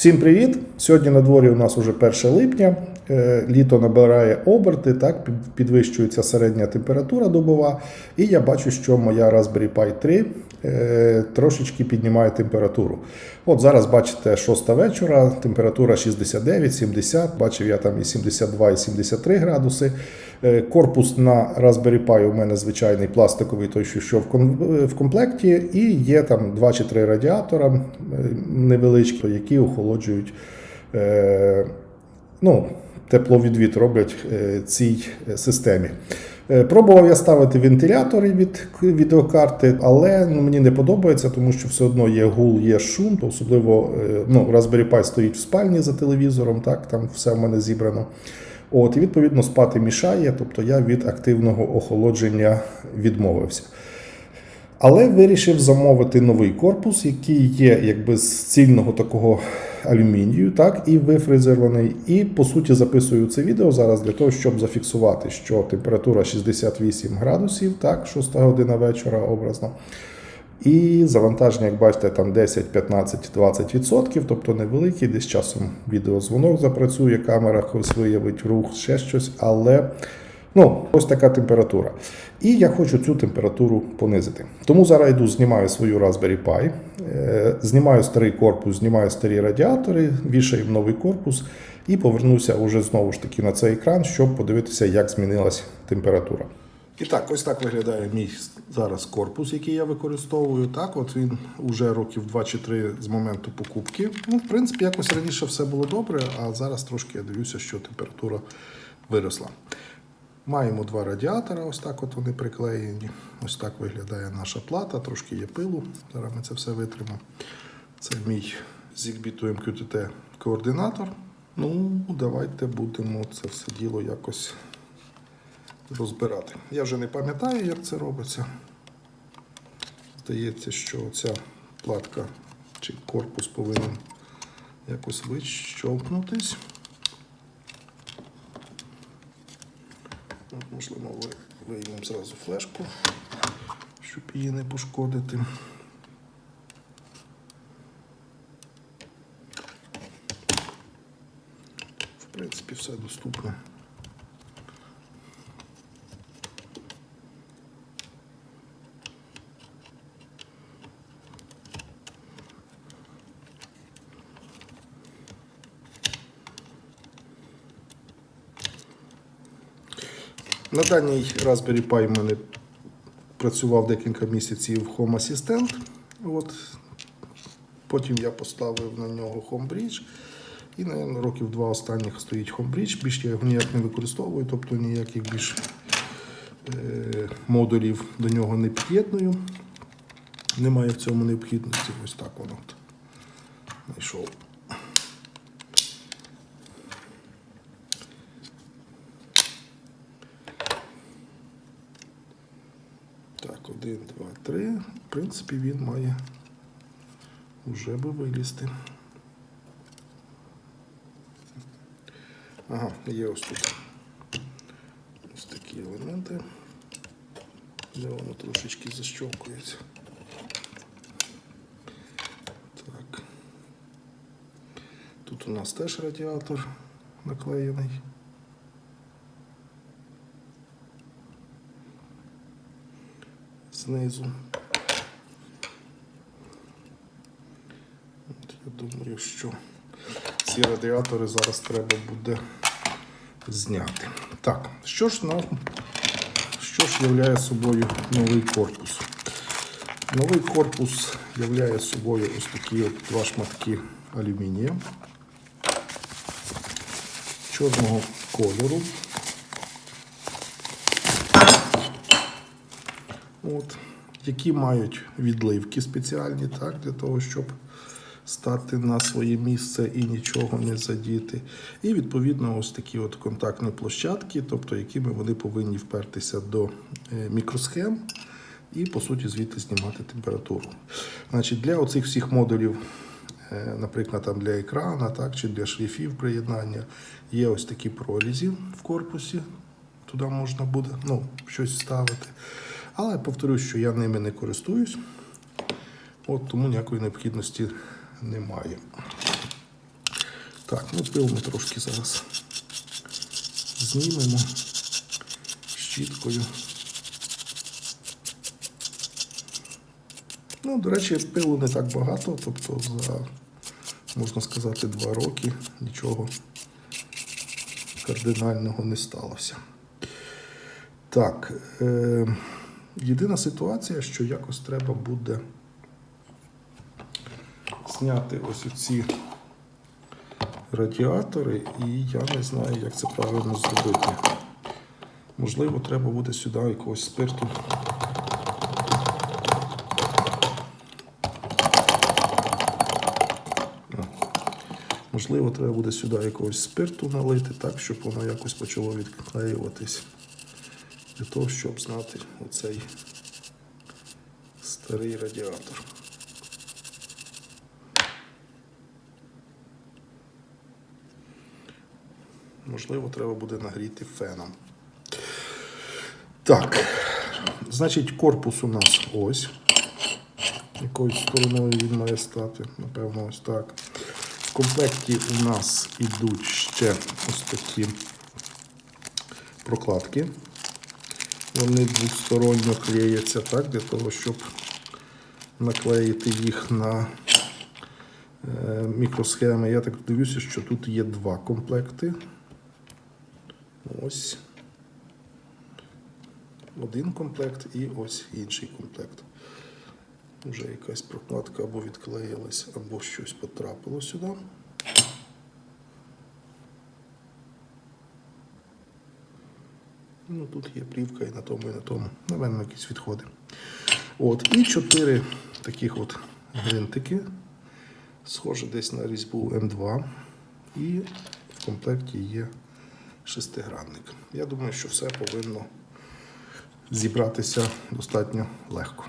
Всім привіт! Сьогодні на дворі у нас уже 1 липня. Е, Літо набирає оберти, так підвищується середня температура добова. І я бачу, що моя Raspberry Pi 3 е, трошечки піднімає температуру. От зараз бачите 6 вечора, температура 69-70. Бачив я там і 72, і 73 градуси. Е, Корпус на Raspberry Pi у мене звичайний пластиковий, той, що що в комплекті, і є там 2 чи 3 радіатора е, невеличкі, які охолоджують. е, Ну, тепловідвід роблять е, цій е, системі. Е, Пробував я ставити вентилятори від відеокарти, але ну, мені не подобається, тому що все одно є гул, є шум. Особливо е, ну, Raspberry Pi стоїть в спальні за телевізором, так там все в мене зібрано. От, і відповідно спати мішає, тобто я від активного охолодження відмовився. Але вирішив замовити новий корпус, який є якби з цільного такого алюмінію, так, і вифрезерований. І по суті записую це відео зараз для того, щоб зафіксувати, що температура 68 градусів, так, 6 година вечора образно. І завантаження, як бачите, там 10, 15, 20 відсотків, тобто невеликий, десь часом відеозвонок запрацює, камера ось виявить рух, ще щось, але ну, ось така температура. І я хочу цю температуру понизити. Тому зараз йду, знімаю свою Raspberry Pi, е, знімаю старий корпус, знімаю старі радіатори, вішаю новий корпус і повернуся уже знову ж таки на цей екран, щоб подивитися, як змінилась температура. І так, ось так виглядає мій зараз корпус, який я використовую. Так, от він уже років 2 чи 3 з моменту покупки. Ну, в принципі, якось раніше все було добре, а зараз трошки я дивлюся, що температура виросла. Маємо два радіатора, ось так от вони приклеєні. Ось так виглядає наша плата, трошки є пилу. Зараз ми це все витримо. Це мій Zigbee MQTT координатор. Ну, давайте будемо це все діло якось розбирати. Я вже не пам'ятаю, як це робиться. Здається, що ця платка чи корпус повинен якось вищовкнутись. От, можливо, ви- виймемо зразу флешку, щоб її не пошкодити. В принципі, все доступно. На даній Raspberry Pi в мене працював декілька місяців Home Assistant. От. Потім я поставив на нього Homebridge. І, наверное, років два останніх стоїть Homebridge. Більш я його ніяк не використовую, тобто ніяких більш е, модулів до нього не під'єдную. Немає в цьому необхідності. Ось так воно знайшов. Так, один, два, три. В принципі, він має вже би вилізти. Ага, є ось тут. Ось такі елементи, де воно трошечки защовкується. Так. Тут у нас теж радіатор наклеєний. Знизу. От я думаю, що ці радіатори зараз треба буде зняти. Так, що ж нам, що ж являє собою новий корпус? Новий корпус являє собою ось такі от два шматки алюмінія чорного кольору. От, які мають відливки спеціальні, так, для того, щоб стати на своє місце і нічого не задіти. І відповідно ось такі от контактні площадки, тобто якими вони повинні впертися до е, мікросхем і, по суті, звідти знімати температуру. Значить, для оцих всіх модулів, е, наприклад, там для екрана, так, чи для шліфів приєднання, є ось такі прорізі в корпусі. Туди можна буде ну, щось ставити. Але повторюсь, що я ними не користуюсь, от тому ніякої необхідності немає. Так, ну пил ми трошки зараз знімемо щіткою. Ну, до речі, пилу не так багато, тобто за, можна сказати, два роки нічого кардинального не сталося. Так, е, єдина ситуація, що якось треба буде зняти ось ці радіатори, і я не знаю, як це правильно зробити. Можливо, треба буде сюди якогось спирту. Можливо, треба буде сюди якогось спирту налити, так, щоб воно якось почало відклеюватись. Для того, щоб знати оцей старий радіатор. Можливо, треба буде нагріти феном. Так, значить, корпус у нас ось. Якою стороною він має стати, напевно, ось так. В комплекті у нас ідуть ще ось такі прокладки. Вони двосторонньо клеяться так, для того, щоб наклеїти їх на е, мікросхеми. Я так дивлюся, що тут є два комплекти. Ось один комплект і ось інший комплект. Вже якась прокладка або відклеїлась, або щось потрапило сюди. Ну, тут є плівка і на тому, і на тому. Напевно, якісь відходи. От, і чотири таких от гвинтики. Схоже десь на різьбу М2. І в комплекті є шестигранник. Я думаю, що все повинно зібратися достатньо легко.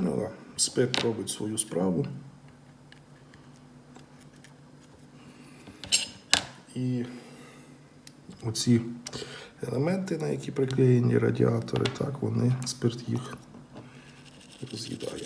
Ну да, спирт робить свою справу. І оці елементи, на які приклеєні радіатори, так, вони спирт їх роз'їдає.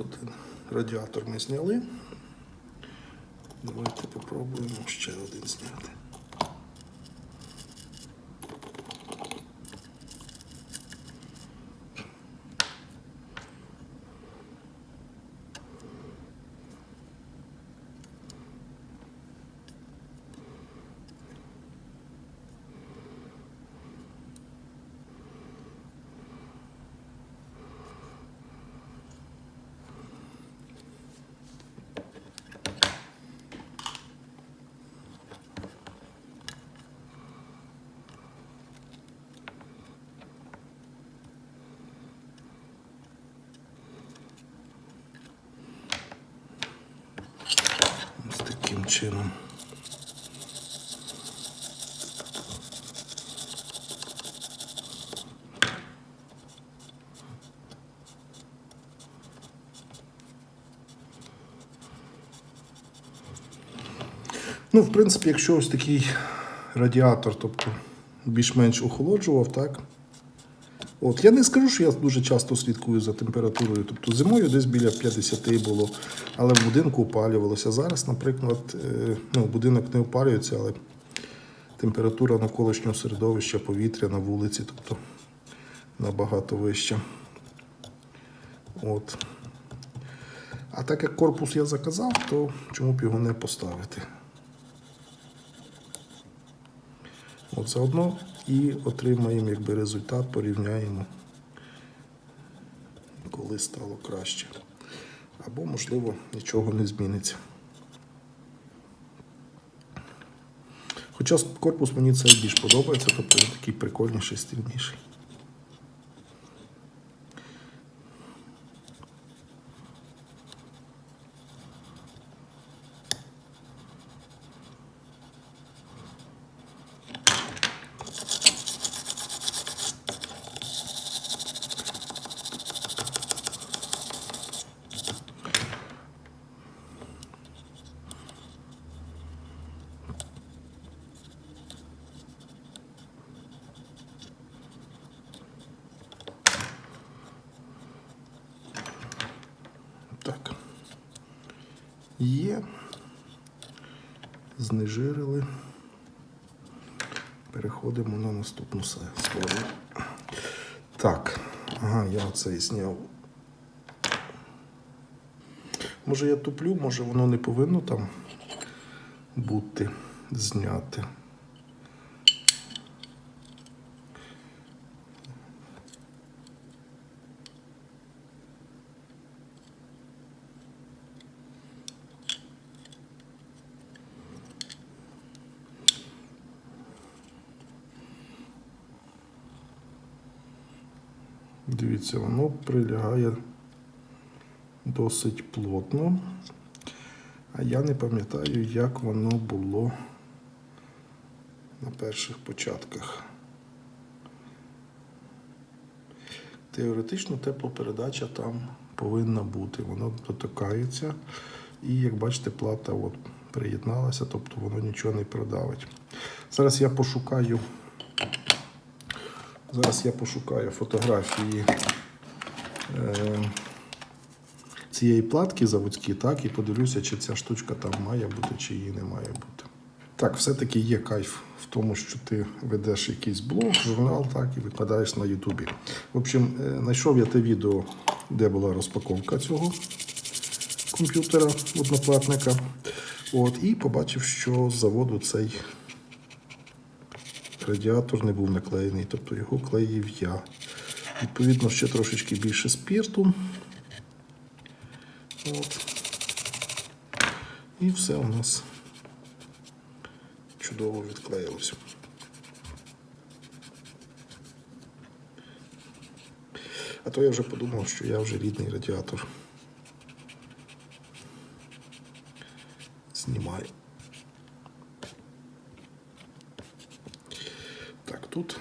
От один радіатор ми зняли. Давайте попробуємо ще один зняти. Ось таким чином. Ну, в принципі, якщо ось такий радіатор, тобто більш-менш охолоджував, так. От, я не скажу, що я дуже часто слідкую за температурою. Тобто зимою десь біля 50 було, але в будинку опалювалося. Зараз, наприклад, е, ну, будинок не опалюється, але температура навколишнього середовища, повітря на вулиці, тобто набагато вища. От. А так як корпус я заказав, то чому б його не поставити? От заодно і отримаємо якби результат, порівняємо коли стало краще. Або, можливо, нічого не зміниться. Хоча корпус мені цей більш подобається, тобто він такий прикольніший, стильніший. Так. Є. Знежирили. Переходимо на наступну сторону. Так. Ага, я цей зняв. Може я туплю, може воно не повинно там бути зняти. Дивіться, воно прилягає досить плотно. А я не пам'ятаю, як воно було на перших початках. Теоретично теплопередача там повинна бути. Воно дотикається. І як бачите, плата от приєдналася, тобто воно нічого не продавить. Зараз я пошукаю. Зараз я пошукаю фотографії е, цієї платки заводські, так, і подивлюся, чи ця штучка там має бути, чи її не має бути. Так, все-таки є кайф в тому, що ти ведеш якийсь блог, журнал, так, і викладаєш на Ютубі. В общем, е, знайшов я те відео, де була розпаковка цього комп'ютера одноплатника. От, і побачив, що з заводу цей радіатор не був наклеєний, тобто його клеїв я. Відповідно, ще трошечки більше спірту. От. І все у нас чудово відклеїлося. А то я вже подумав, що я вже рідний радіатор. Знімаю. Так, тут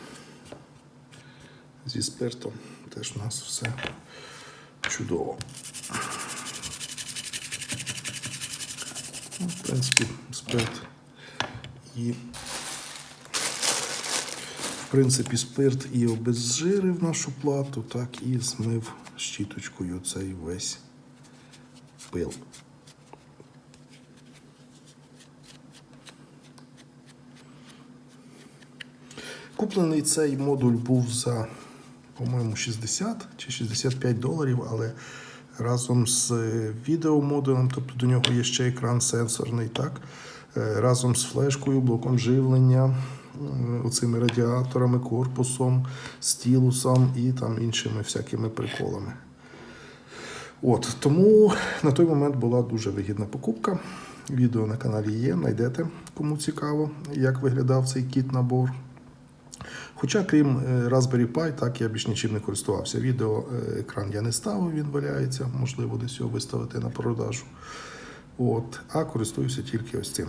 зі спиртом теж у нас все чудово. Ну, в принципі, спирт і в принципі, спирт і обезжирив нашу плату, так і змив щіточкою цей весь пил. Куплений цей модуль був за, по-моєму, 60 чи 65 доларів, але разом з е, відеомодулем, тобто до нього є ще екран сенсорний, так? Е, разом з флешкою, блоком живлення, оцими радіаторами, корпусом, стілусом і там іншими всякими приколами. От, тому на той момент була дуже вигідна покупка. Відео на каналі є, знайдете, кому цікаво, як виглядав цей кіт-набор. Хоча, крім е, Raspberry Pi, так я більш нічим не користувався. Відео е, екран я не ставив, він валяється, можливо, десь його виставити на продажу. От, а користуюся тільки ось цим.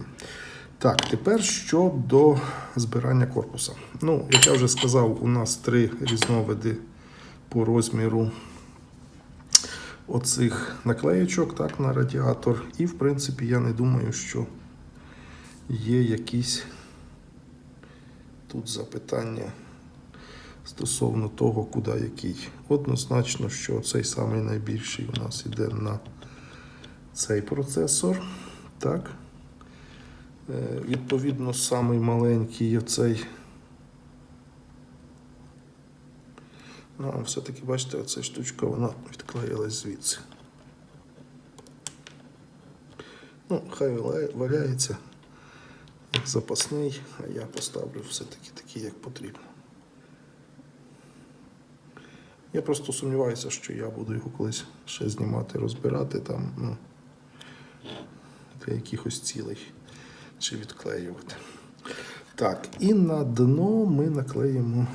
Так, тепер щодо збирання корпуса. Ну, як я вже сказав, у нас три різновиди по розміру оцих наклеєчок так, на радіатор. І, в принципі, я не думаю, що є якісь тут запитання стосовно того, куди який. Однозначно, що цей самий найбільший у нас іде на цей процесор. Так. Е, Відповідно, самий маленький оцей. Ну, а все-таки, бачите, оця штучка вона відклеїлась звідси. Ну, хай валяє- валяється запасний, а я поставлю все-таки такий, як потрібно. Я просто сумніваюся, що я буду його колись ще знімати, розбирати там, ну, для якихось цілей чи відклеювати. Так, і на дно ми наклеїмо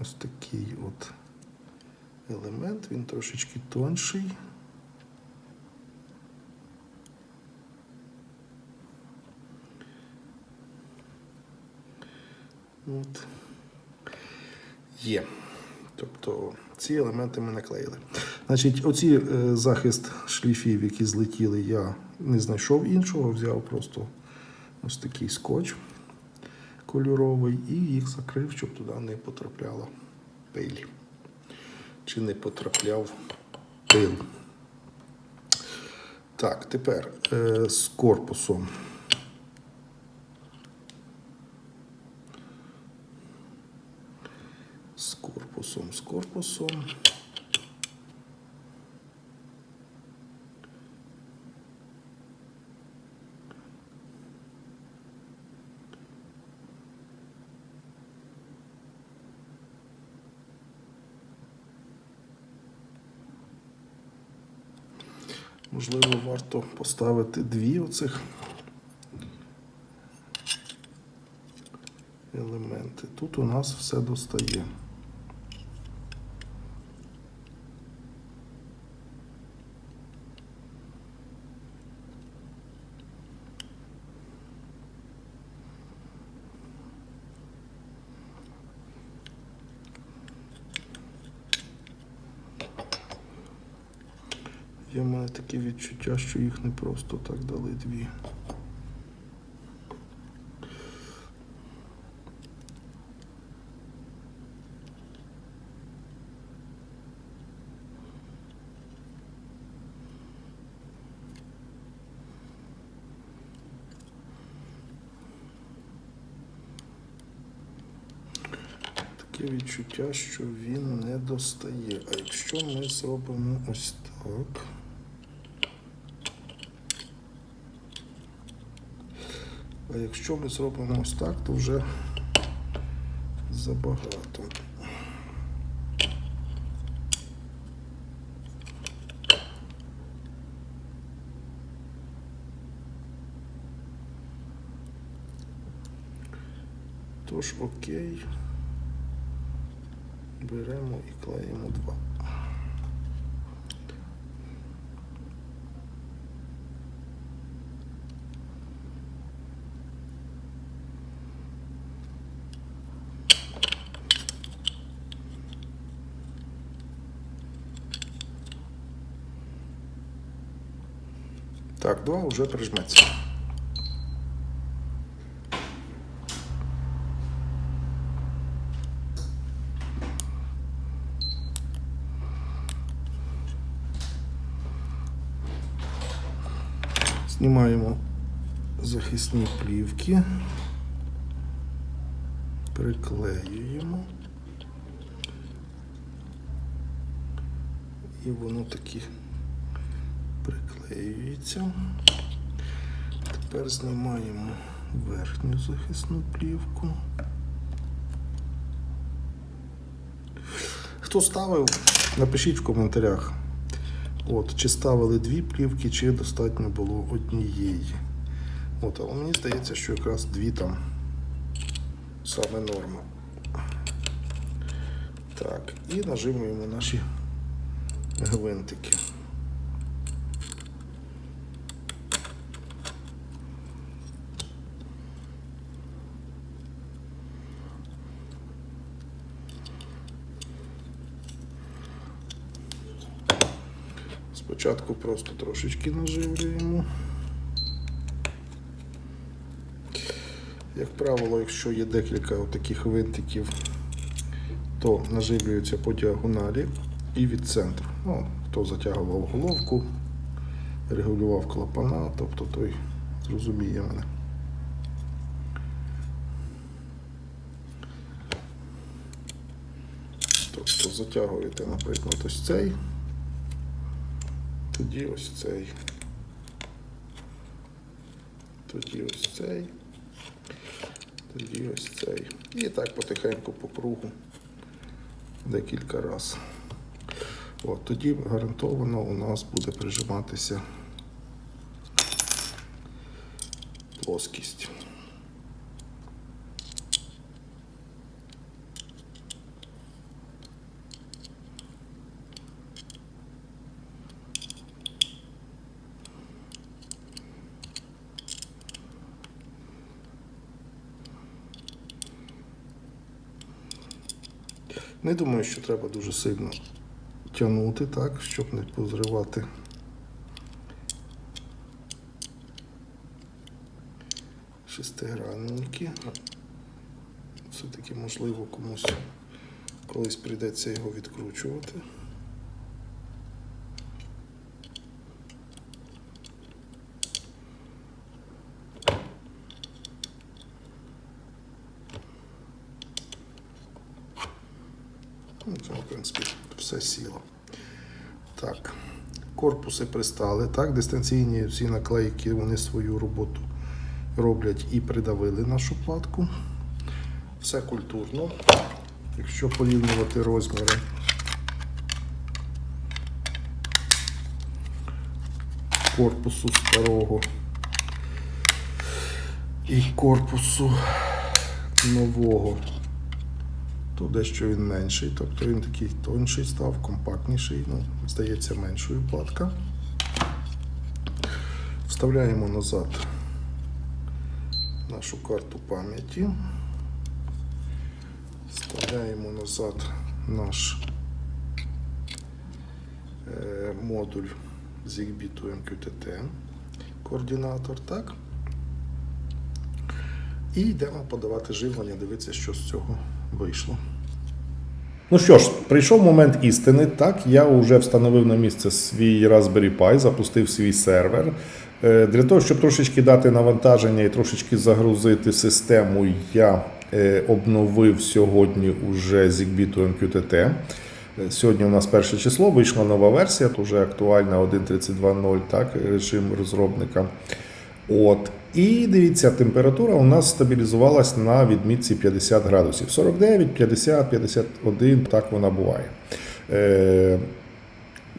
ось такий от елемент, він трошечки тонший. От. Є. Тобто ці елементи ми наклеїли. Значить, оці е, захист шліфів, які злетіли, я не знайшов іншого, взяв просто ось такий скотч кольоровий і їх закрив, щоб туди не потрапляла пиль. Чи не потрапляв пил. Так, тепер е, з корпусом. З корпусом, з корпусом. Можливо, варто поставити дві оцих елементи. Тут у нас все достає. Є в мене таке відчуття, що їх не просто так дали дві. Таке відчуття, що він не достає. А якщо ми зробимо ось так. А якщо ми зробимо ось так, то вже забагато. Тож окей. Беремо і клеїмо два. Так, два вже прижметься. Знімаємо захисні плівки, приклеюємо. І воно таки приклеюється. Тепер знімаємо верхню захисну плівку. Хто ставив, напишіть в коментарях. От, чи ставили дві плівки, чи достатньо було однієї. От, але мені здається, що якраз дві там саме норма. Так, і нажимуємо наші гвинтики. Спочатку просто трошечки наживлюємо. Як правило, якщо є декілька таких винтиків, то наживлюються по діагоналі і від центру. Ну, хто затягував головку, регулював клапана, тобто той зрозуміє мене. Тобто затягуєте, наприклад, ось цей, тоді ось цей, тоді ось цей, тоді ось цей. І так потихеньку по кругу декілька разів. От, тоді гарантовано у нас буде прижиматися плоскість. Не думаю, що треба дуже сильно тягнути, так, щоб не позривати. Шестигранники. Все-таки, можливо, комусь колись прийдеться його відкручувати. Ну, це, в принципі, все сіло. Так, корпуси пристали. Так, дистанційні всі наклейки вони свою роботу роблять і придавили нашу платку. Все культурно. Якщо порівнювати розміри. Корпусу старого і корпусу нового то дещо він менший, тобто він такий тонший став, компактніший, ну, здається, меншою платка. Вставляємо назад нашу карту пам'яті. Вставляємо назад наш е, модуль ZigBee MQTT координатор, так? І йдемо подавати живлення, дивитися, що з цього вийшло. Ну що ж, прийшов момент істини. Так, я вже встановив на місце свій Raspberry Pi, запустив свій сервер. Е, Для того, щоб трошечки дати навантаження і трошечки загрузити систему, я е, обновив сьогодні уже ZigBee to MQTT. Е, Сьогодні у нас перше число, вийшла нова версія, то вже актуальна 1.32.0, так, режим розробника. От. І дивіться, температура у нас стабілізувалась на відмітці 50 градусів. 49, 50, 51, так вона буває. Е,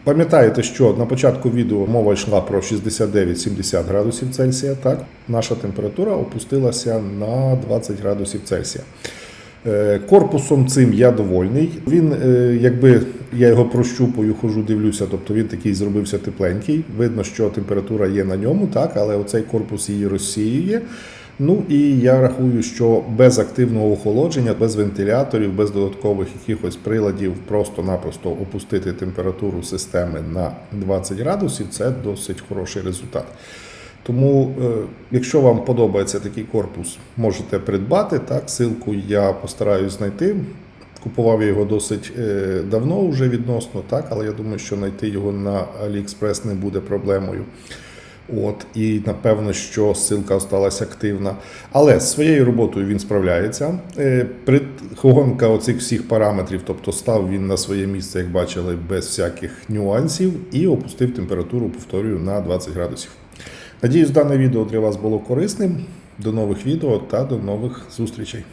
Пам'ятаєте, що на початку відео мова йшла про 69-70 градусів Цельсія. Так, наша температура опустилася на 20 градусів Цельсія. Е, Корпусом цим я довольний. Він, е, якби я його прощупую, хожу, дивлюся, тобто він такий зробився тепленький. Видно, що температура є на ньому, так, але оцей корпус її розсіює. Ну і я рахую, що без активного охолодження, без вентиляторів, без додаткових якихось приладів, просто-напросто опустити температуру системи на 20 градусів це досить хороший результат. Тому, е, якщо вам подобається такий корпус, можете придбати. Так, ссылку я постараюсь знайти. Купував я його досить е, давно вже відносно, так, але я думаю, що знайти його на AliExpress не буде проблемою. От, і напевно, що ссылка осталась активна. Але з своєю роботою він справляється. Е, Пригонка оцих всіх параметрів, тобто став він на своє місце, як бачили, без всяких нюансів, і опустив температуру, повторюю, на 20 градусів. Надіюсь, дане відео для вас було корисним. До нових відео та до нових зустрічей.